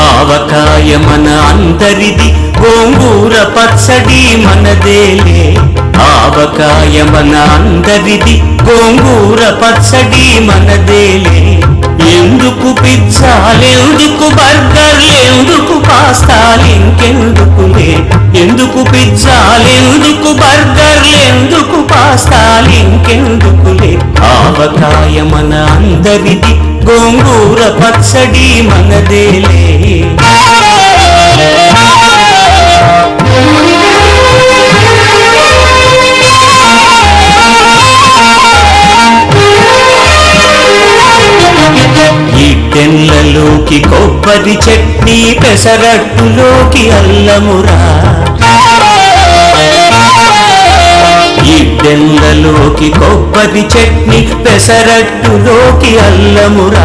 ఆవకాయ మన అందరిది గోంగూర పచ్చడి మనదేలే. ఆవకాయ మన అందరిది గోంగూర పచ్చడి మనదేలే. ఎందుకు పిజ్జాలెందుకు బర్గర్లెందుకు పాస్తాలింకెందుకులే ఎందుకు పిజ్జాలెందుకు బర్గర్లెందుకు పాస్తాలింకెందుకులే ఆవకాయ మన అందరిది గోంగూర పచ్చడి మనదేలే ఈ టెన్లలోకి కొబ్బరి చట్నీ పెసరట్టులోకి అల్లమురా. ఈ కొబ్బరి చట్నీ పెసరట్టులోకి అల్లమురా.